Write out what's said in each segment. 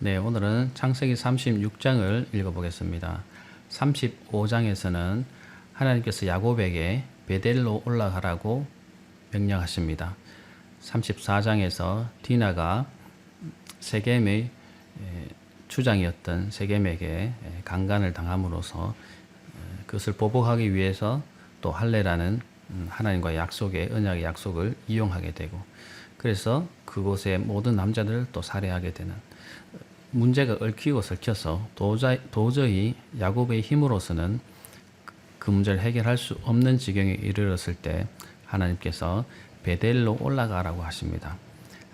네, 오늘은 창세기 36장을 읽어보겠습니다. 35장에서는 하나님께서 야곱에게 베델로 올라가라고 명령하십니다. 34장에서 디나가 세겜의 에, 주장이었던 세겜에게 에, 강간을 당함으로써 에, 그것을 보복하기 위해서 또 할례라는 음, 하나님과의 약속의 언약의 약속을 이용하게 되고 그래서 그곳의 모든 남자들을 또 살해하게 되는 문제가 얽히고 설켜서 도저히, 도저히 야곱의 힘으로서는 그 문제를 해결할 수 없는 지경에 이르렀을 때 하나님께서 베델로 올라가라고 하십니다.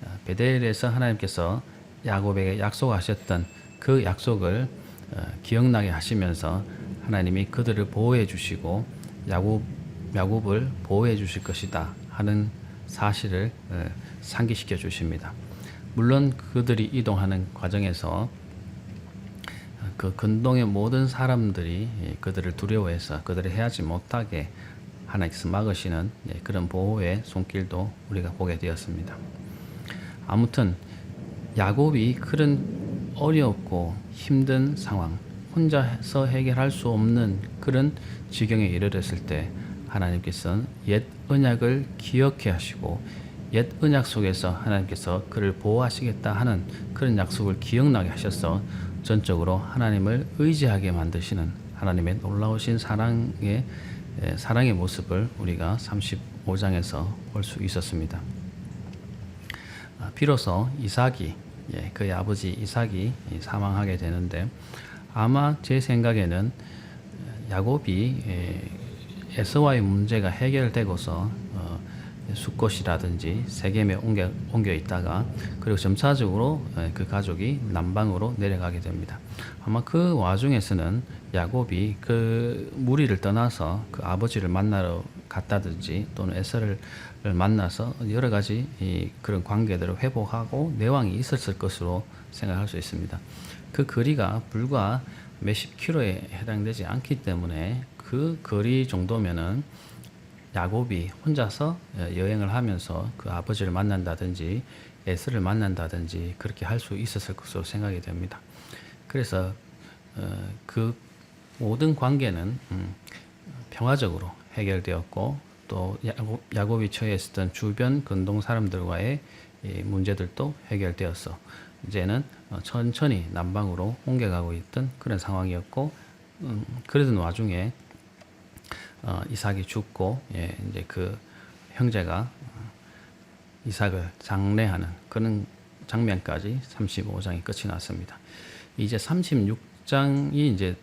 어, 베델에서 하나님께서 야곱에게 약속하셨던 그 약속을 어, 기억나게 하시면서 하나님이 그들을 보호해 주시고 야곱 야곱을 보호해 주실 것이다 하는 사실을 어, 상기시켜 주십니다. 물론 그들이 이동하는 과정에서 그 근동의 모든 사람들이 그들을 두려워해서 그들을 해하지 못하게 하나님께서 막으시는 예, 그런 보호의 손길도 우리가 보게 되었습니다. 아무튼 야곱이 그런 어렵고 힘든 상황, 혼자서 해결할 수 없는 그런 지경에 이르렀을 때 하나님께서는 옛 언약을 기억해 하시고 옛 언약 속에서 하나님께서 그를 보호하시겠다 하는 그런 약속을 기억나게 하셔서 전적으로 하나님을 의지하게 만드시는 하나님의 놀라우신 사랑의 에, 사랑의 모습을 우리가 35장에서 볼 수 있었습니다. 아, 비로소 이삭이 예, 그의 아버지 이삭이 사망하게 되는데 아마 제 생각에는 야곱이 예, 에서와의 문제가 해결되고서 어, 수꽃이라든지 세겜에 옮겨, 옮겨 있다가 그리고 점차적으로 예, 그 가족이 남방으로 내려가게 됩니다. 아마 그 와중에서는 야곱이 그 무리를 떠나서 그 아버지를 만나러 갔다든지 또는 에서를 만나서 여러 가지 이 그런 관계들을 회복하고 내왕이 있었을 것으로 생각할 수 있습니다. 그 거리가 불과 몇십 킬로에 해당되지 않기 때문에 그 거리 정도면은 야곱이 혼자서 여행을 하면서 그 아버지를 만난다든지 에스를 만난다든지 그렇게 할 수 있었을 것으로 생각이 됩니다. 그래서 어, 그 모든 관계는 음, 평화적으로 해결되었고 또 야곱, 야곱이 처해 있었던 주변 근동 사람들과의 문제들도 해결되었어. 이제는 어, 천천히 남방으로 옮겨가고 있던 그런 상황이었고 음, 그러던 와중에 어, 이삭이 죽고 예, 이제 그 형제가 어, 이삭을 장례하는 그런 장면까지 35장이 끝이 났습니다. 이제 36장이 이제로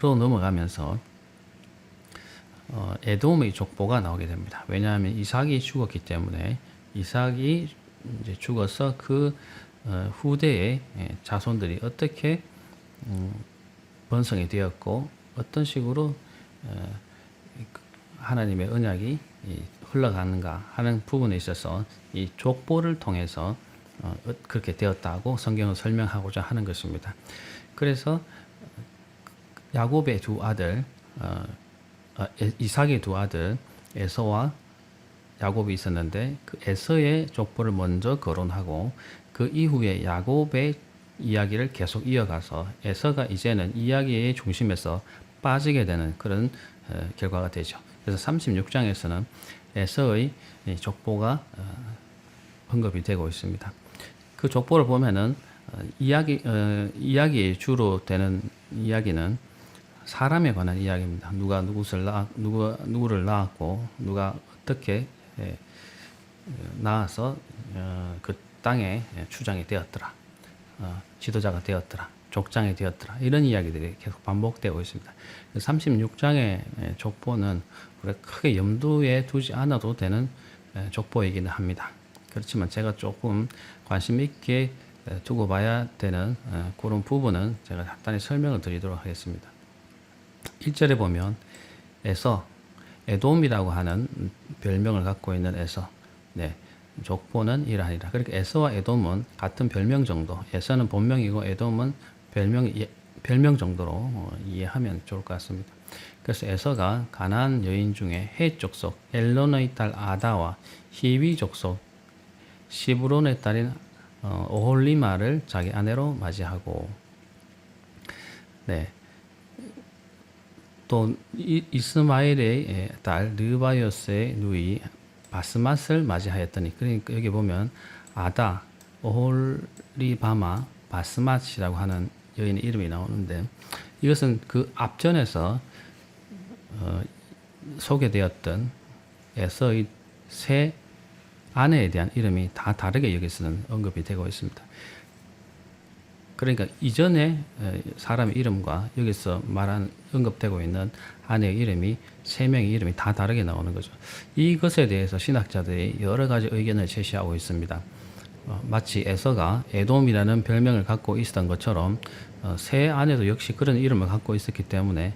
넘어가면서 어, 에돔의 족보가 나오게 됩니다. 왜냐하면 이삭이 죽었기 때문에 이삭이 이제 죽어서 그 어, 후대의 예, 자손들이 어떻게 음, 번성이 되었고 어떤 식으로 어, 하나님의 언약이 흘러가는가 하는 부분에 있어서 이 족보를 통해서 어, 그렇게 되었다고 성경을 설명하고자 하는 것입니다. 그래서 야곱의 두 아들 어, 어, 이삭의 두 아들 에서와 야곱이 있었는데 그 에서의 족보를 먼저 거론하고 그 이후에 야곱의 이야기를 계속 이어가서 에서가 이제는 이야기의 중심에서 빠지게 되는 그런 결과가 되죠. 그래서 36장에서는 에서의 족보가 언급이 되고 있습니다. 그 족보를 보면은 이야기 이야기 주로 되는 이야기는 사람에 관한 이야기입니다. 누가 누구를 낳 누구 누구를 낳았고 누가 어떻게 예, 낳아서 어, 그 땅에 추장이 되었더라, 어, 지도자가 되었더라, 족장이 되었더라 이런 이야기들이 계속 반복되고 있습니다. 36장의 족보는 크게 염두에 두지 않아도 되는 족보이기는 합니다. 그렇지만 제가 조금 관심 있게 두고 봐야 되는 그런 부분은 제가 간단히 설명을 드리도록 하겠습니다. 1절에 보면 에서 에돔이라고 하는 별명을 갖고 있는 에서 네, 족보는 이러하니라. 그러니까 에서와 에돔은 같은 별명 정도. 에서는 본명이고 에돔은 별명 별명 정도로 어, 이해하면 좋을 것 같습니다. 그래서 에서가 가나안 여인 중에 해 족속 엘론의 딸 아다와 히위 족속 시브론의 딸인 어, 오홀리마를 자기 아내로 맞이하고 네. 또 이, 이스마엘의 예, 딸 르바요스의 누이 바스맛을 맞이하였더니 그러니까 여기 보면 아다 오홀리바마 바스맛이라고 하는 여인의 이름이 나오는데 이것은 그 앞전에서 어, 소개되었던 에서의 세 아내에 대한 이름이 다 다르게 여기서는 언급이 되고 있습니다. 그러니까 이전에 에, 사람의 이름과 여기서 말한 언급되고 있는 아내의 이름이 세 명의 이름이 다 다르게 나오는 거죠. 이것에 대해서 신학자들이 여러 가지 의견을 제시하고 있습니다. 어, 마치 에서가 에돔이라는 별명을 갖고 있었던 것처럼 어, 새 아내도 역시 그런 이름을 갖고 있었기 때문에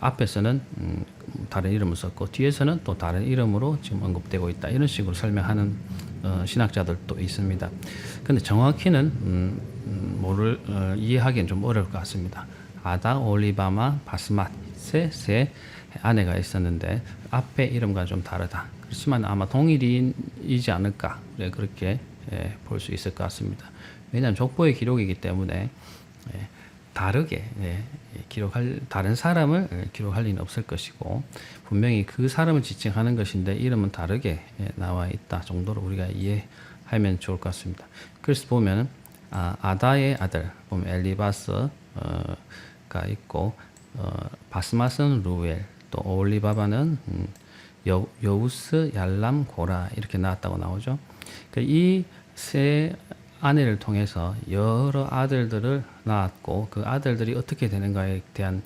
앞에서는 음, 다른 이름을 썼고 뒤에서는 또 다른 이름으로 지금 언급되고 있다 이런 식으로 설명하는 어, 신학자들도 있습니다. 근데 정확히는 음, 음, 모를 어, 이해하기는 좀 어려울 것 같습니다. 아다 올리바마 바스맛의 세 아내가 있었는데 앞에 이름과 좀 다르다. 그렇지만 아마 동일인이지 않을까 네, 그렇게 예, 볼 수 있을 것 같습니다. 왜냐하면 족보의 기록이기 때문에 예, 다르게 예, 기록할 다른 사람을 예, 기록할 리는 없을 것이고 분명히 그 사람을 지칭하는 것인데 이름은 다르게 예, 나와 있다 정도로 우리가 이해하면 좋을 것 같습니다. 그래서 보면 아, 아다의 아들 보면 엘리바스가 있고 어, 바스마스는 루엘 또 올리바바는 음, 여, 여우스 얄람 고라 이렇게 나왔다고 나오죠. 이 세 아내를 통해서 여러 아들들을 낳았고 그 아들들이 어떻게 되는가에 대한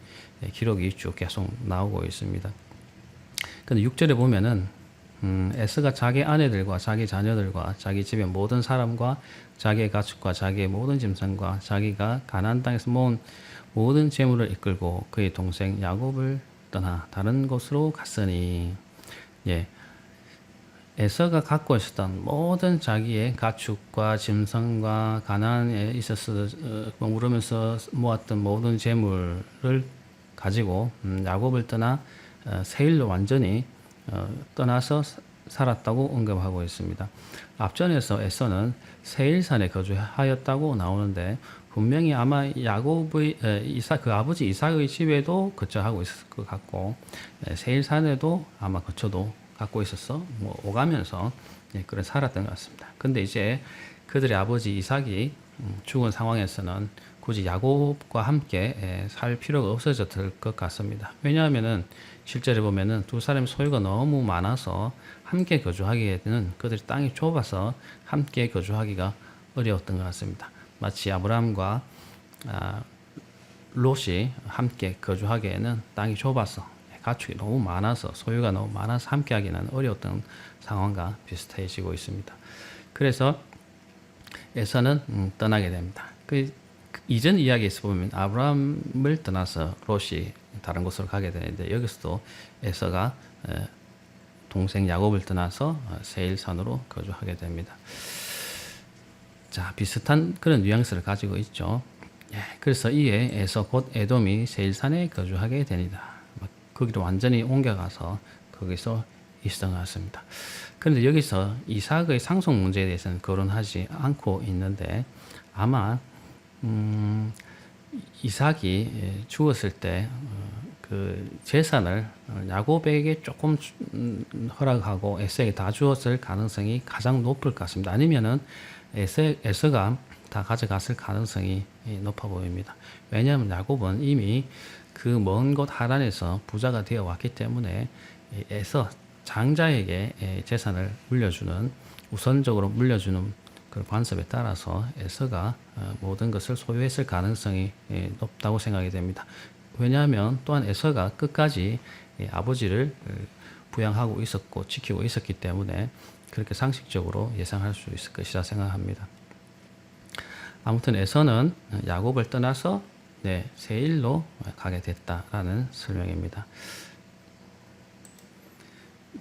기록이 쭉 계속 나오고 있습니다. 근데 6절에 보면은 음, 에스가 자기 아내들과 자기 자녀들과 자기 집의 모든 사람과 자기의 가축과 자기의 모든 짐승과 자기가 가나안 땅에서 모은 모든 재물을 이끌고 그의 동생 야곱을 떠나 다른 곳으로 갔으니 예. 에서가 갖고 있었던 모든 자기의 가축과 짐승과 가나안에 있어서 어, 머무르면서 모았던 모든 재물을 가지고 음, 야곱을 떠나 어, 세일로 완전히 어, 떠나서 사- 살았다고 언급하고 있습니다. 앞전에서 에서는 세일산에 거주하였다고 나오는데 분명히 아마 야곱의 에, 이사 그 아버지 이삭의 집에도 거처하고 있었을 것 같고 에, 세일산에도 아마 거처도 갖고 있어서 뭐 오가면서 예, 그런 살았던 것 같습니다. 근데 이제 그들의 아버지 이삭이 음, 죽은 상황에서는 굳이 야곱과 함께 예, 살 필요가 없어졌을 것 같습니다. 왜냐하면은 실제로 보면은 두 사람의 소유가 너무 많아서 함께 거주하기에는 그들이 땅이 좁아서 함께 거주하기가 어려웠던 것 같습니다. 마치 아브라함과 아, 롯이 함께 거주하기에는 땅이 좁아서 가축이 너무 많아서 소유가 너무 많아서 함께 하기는 어려웠던 상황과 비슷해지고 있습니다. 그래서 에서는 음, 떠나게 됩니다. 그, 그 이전 이야기에서 보면 아브라함을 떠나서 롯이 다른 곳으로 가게 되는데 여기서도 에서가 에, 동생 야곱을 떠나서 어, 세일산으로 거주하게 됩니다. 자, 비슷한 그런 뉘앙스를 가지고 있죠. 예, 그래서 이에 에서 곧 에돔이 세일산에 거주하게 되니다. 뭐 거기로 완전히 옮겨가서 거기서 같습니다. 그런데 여기서 이삭의 상속 문제에 대해서는 거론하지 않고 있는데 아마 음, 이삭이 예, 죽었을 때 그 재산을 어, 야곱에게 조금 주- 음, 허락하고 에서에게 다 주었을 가능성이 가장 높을 것 같습니다. 아니면은 에서, 에서가 다 가져갔을 가능성이 예, 높아 보입니다. 왜냐하면 야곱은 이미 그 먼 곳 하란에서 부자가 되어 왔기 때문에 이 에서 장자에게 예, 재산을 물려주는 우선적으로 물려주는 그 관습에 따라서 에서가 어, 모든 것을 소유했을 가능성이 예, 높다고 생각이 됩니다. 왜냐하면 또한 에서가 끝까지 예, 아버지를 어, 부양하고 있었고 지키고 있었기 때문에 그렇게 상식적으로 예상할 수 있을 것이라 생각합니다. 아무튼 에서는 야곱을 떠나서 네, 세일로 가게 됐다라는 설명입니다.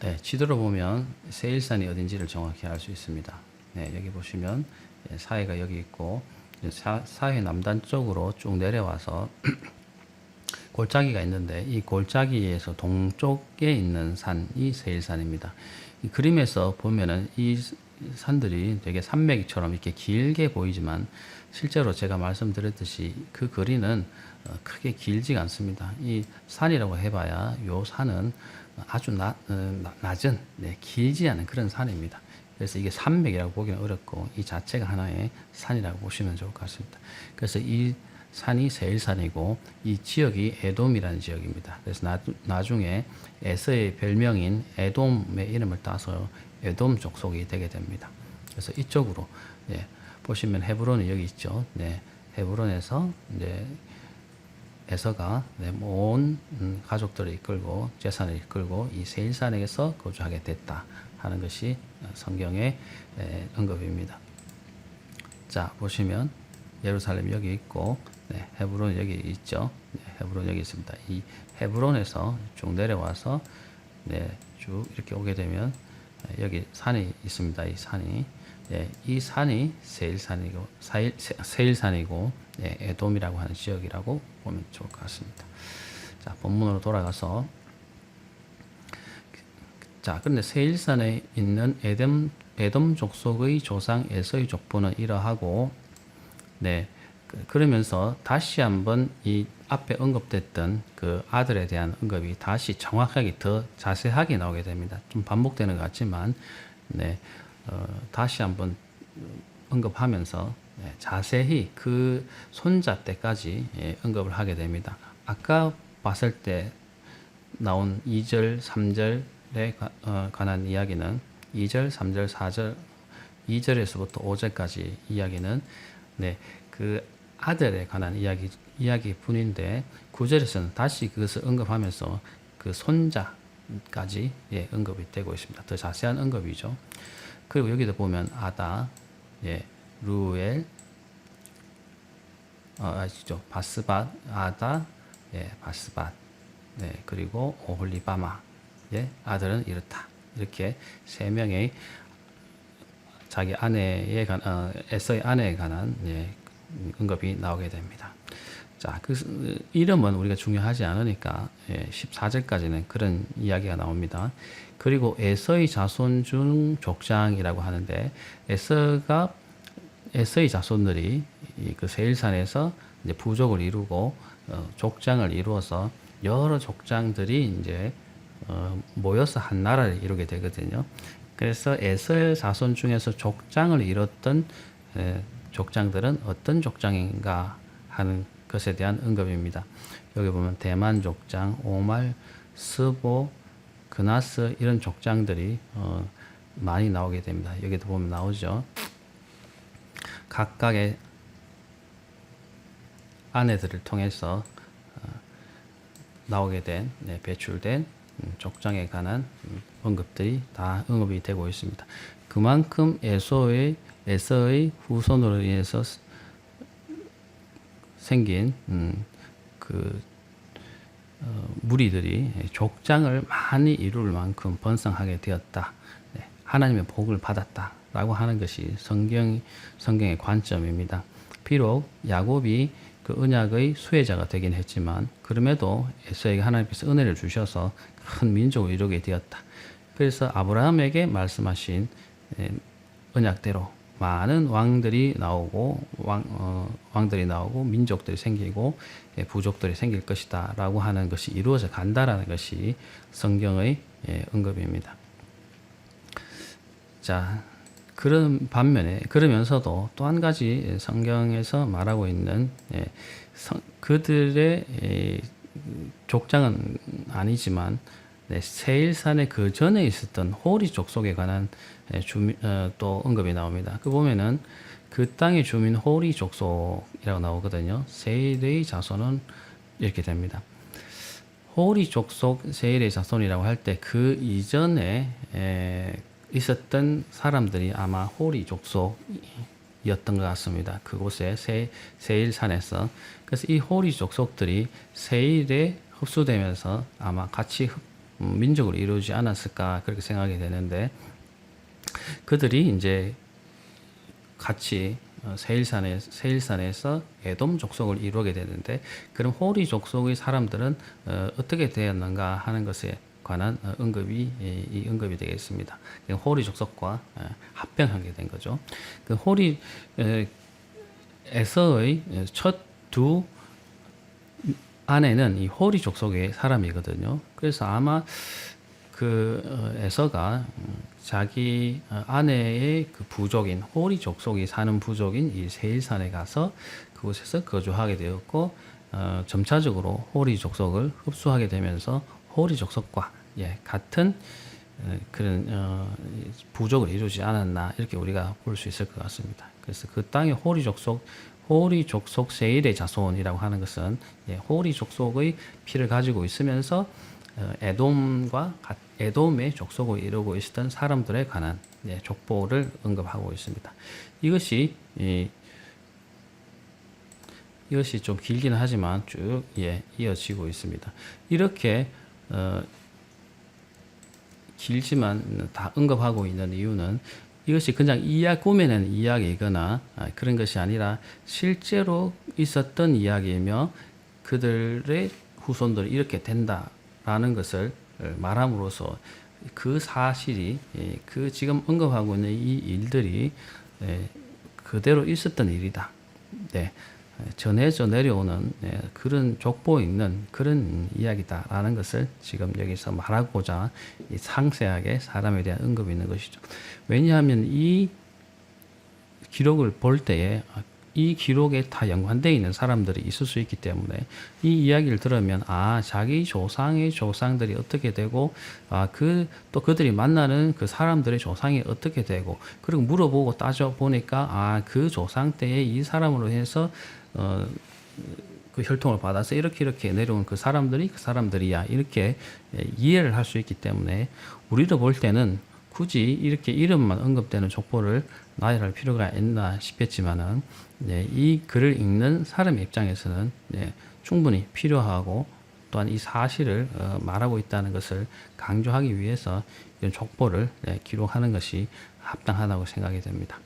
네, 지도로 보면 세일산이 어딘지를 정확히 알 수 있습니다. 네, 여기 보시면 예, 사해가 여기 있고 사, 사해 남단 쪽으로 쭉 내려와서 골짜기가 있는데 이 골짜기에서 동쪽에 있는 산이 세일산입니다. 이 그림에서 보면은 이 산들이 되게 산맥처럼 이렇게 길게 보이지만 실제로 제가 말씀드렸듯이 그 거리는 어, 크게 길지가 않습니다. 이 산이라고 해봐야 요 산은 아주 나, 어, 나- 낮은 네, 길지 않은 그런 산입니다. 그래서 이게 산맥이라고 보기는 어렵고 이 자체가 하나의 산이라고 보시면 좋을 것 같습니다. 그래서 이 산이 세일산이고 이 지역이 에돔이라는 지역입니다. 그래서 나, 나중에 에서의 별명인 에돔의 이름을 따서 에돔 족속이 되게 됩니다. 그래서 이쪽으로 예, 보시면 헤브론이 여기 있죠. 네, 헤브론에서 이제 에서가 네, 온 음, 가족들을 이끌고 재산을 이끌고 이 세일산에서 거주하게 됐다 하는 것이 어, 성경의 에, 언급입니다. 자 보시면 예루살렘 여기 있고 네, 헤브론 여기 있죠. 네, 헤브론 여기 있습니다. 이 헤브론에서 쭉 내려와서 네, 쭉 이렇게 오게 되면 네, 여기 산이 있습니다. 이 산이 네, 이 산이 세일산이고 사일, 세- 세일산이고 네, 에돔이라고 하는 지역이라고 보면 좋을 것 같습니다. 자 본문으로 돌아가서 자, 그런데 세일산에 있는 에돔 에돔 족속의 조상 에서의 족보는 이러하고 네. 그- 그러면서 다시 한번 이 앞에 언급됐던 그 아들에 대한 언급이 다시 정확하게 더 자세하게 나오게 됩니다. 좀 반복되는 것 같지만 네. 어, 다시 한번 언급하면서 네, 자세히 그 손자 때까지 예, 언급을 하게 됩니다. 아까 봤을 때 나온 2절, 3절에 가, 어, 관한 이야기는 2절, 3절, 4절, 2절에서부터 5절까지 이야기는 네, 그 아들에 관한 이야기 이야기뿐인데 9절에서는 다시 그것을 언급하면서 그 손자까지 예, 언급이 되고 있습니다. 더 자세한 언급이죠. 그리고 여기도 보면 아다, 예, 루엘, 어, 아시죠? 바스밧, 아다, 예, 바스밧, 네, 그리고 오홀리바마, 예, 아들은 이렇다. 이렇게 세 명의 자기 아내에 관, 어, 에서의 아내에 관한 예, 언급이 나오게 됩니다. 자, 그 스- 이름은 우리가 중요하지 않으니까 예, 14절까지는 그런 이야기가 나옵니다. 그리고 에서의 자손 중 족장이라고 하는데 에서가 에서의 자손들이 이그 세일산에서 이제 부족을 이루고 어, 족장을 이루어서 여러 족장들이 이제 어, 모여서 한 나라를 이루게 되거든요. 그래서 에서의 자손 중에서 족장을 이뤘던 에, 족장들은 어떤 족장인가 하는 것에 대한 언급입니다. 여기 보면 대만 족장, 오말, 스보, 그나스 이런 족장들이 어, 많이 나오게 됩니다. 여기도 보면 나오죠. 각각의 아내들을 통해서 어, 나오게 된 네, 배출된 음, 족장에 관한 음, 언급들이 다 언급이 되고 있습니다. 그만큼 에서의 에서의 후손으로 인해서 스- 생긴 음, 그 어, 무리들이 족장을 많이 이룰 만큼 번성하게 되었다. 네, 하나님의 복을 받았다라고 하는 것이 성경 성경의 관점입니다. 비록 야곱이 그 언약의 수혜자가 되긴 했지만 그럼에도 에서에게 하나님께서 은혜를 주셔서 큰 민족을 이루게 되었다. 그래서 아브라함에게 말씀하신 에, 언약대로 많은 왕들이 나오고 왕, 어, 왕들이 나오고 민족들이 생기고 예, 부족들이 생길 것이다라고 하는 것이 이루어져 간다라는 것이 성경의 예, 언급입니다. 자, 그런 반면에 그러면서도 또 한 가지 성경에서 말하고 있는 예, 성- 그들의 예, 족장은 아니지만 네, 세일산의 그 전에 있었던 호리 족 속에 관한 예, 주민, 어, 또 언급이 나옵니다. 그 보면은 그 땅의 주민 호리 족속이라고 나오거든요. 세일의 자손은 이렇게 됩니다. 호리 족속 세일의 자손이라고 할 때 그 이전에 에, 있었던 사람들이 아마 호리 족속이었던 것 같습니다. 그곳에 세, 세일산에서 그래서 이 호리 족속들이 세일에 흡수되면서 아마 같이 흡- 음, 민족을 이루지 않았을까 그렇게 생각이 되는데 그들이 이제 같이 어, 세일산에 세일산에서 에돔 족속을 이루게 되는데 그럼 호리 족속의 사람들은 어, 어떻게 되었는가 하는 것에 관한 어, 언급이 예, 이 언급이 되겠습니다. 그 호리 족속과 예, 합병하게 된 거죠. 그 호리 에, 에서의 첫 두 아내는 이 호리 족속의 사람이거든요. 그래서 아마 그 어, 에서가 음, 자기 어, 아내의 그 부족인 호리 족속이 사는 부족인 이 세일산에 가서 그곳에서 거주하게 되었고 어, 점차적으로 호리 족속을 흡수하게 되면서 호리 족속과 예, 같은 어, 그런 어, 부족을 이루지 않았나 이렇게 우리가 볼 수 있을 것 같습니다. 그래서 그 땅의 호리 족속 호리 족속 세일의 자손이라고 하는 것은 예, 호리 족속의 피를 가지고 있으면서 어, 에돔과 같- 에돔의 족속을 이루고 있었던 사람들에 관한 예, 족보를 언급하고 있습니다. 이것이 이, 이것이 좀 길기는 하지만 쭉 예, 이어지고 있습니다. 이렇게 어, 길지만 다 언급하고 있는 이유는 이것이 그냥 이야 꾸며낸 이야기이거나 아, 그런 것이 아니라 실제로 있었던 이야기이며 그들의 후손들이 이렇게 된다라는 것을 어, 말함으로써 그 사실이 예, 그 지금 언급하고 있는 이 일들이 예, 그대로 있었던 일이다. 네. 전해져 내려오는 예, 그런 족보 있는 그런 이야기다라는 것을 지금 여기서 말하고자 이 상세하게 사람에 대한 언급이 있는 것이죠. 왜냐하면 이 기록을 볼 때에 이 기록에 다 연관되어 있는 사람들이 있을 수 있기 때문에 이 이야기를 들으면 아 자기 조상의 조상들이 어떻게 되고 아 그 또 그들이 만나는 그 사람들의 조상이 어떻게 되고 그리고 물어보고 따져 보니까 아 그 조상 때에 이 사람으로 해서 어 그 혈통을 받아서 이렇게 이렇게 내려온 그 사람들이 그 사람들이야. 이렇게 예, 이해를 할 수 있기 때문에 우리도 볼 때는 굳이 이렇게 이름만 언급되는 족보를 나열할 필요가 있나 싶겠지만은 네, 이 글을 읽는 사람 입장에서는 네, 충분히 필요하고 또한 이 사실을 어, 말하고 있다는 것을 강조하기 위해서 이런 족보를 네, 기록하는 것이 합당하다고 생각이 됩니다.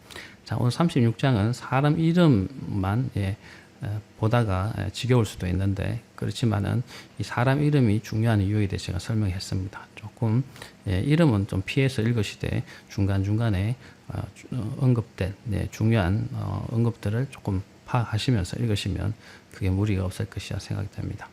자, 오늘 36장은 사람 이름만 예, 어, 보다가 예, 지겨울 수도 있는데 그렇지만은 이 사람 이름이 중요한 이유에 대해 제가 설명했습니다. 조금 예, 이름은 좀 피해서 읽으시되 중간 중간에 어, 주- 어, 언급된 네, 중요한 어, 언급들을 조금 파악하시면서 읽으시면 그게 무리가 없을 것이라 생각이 됩니다.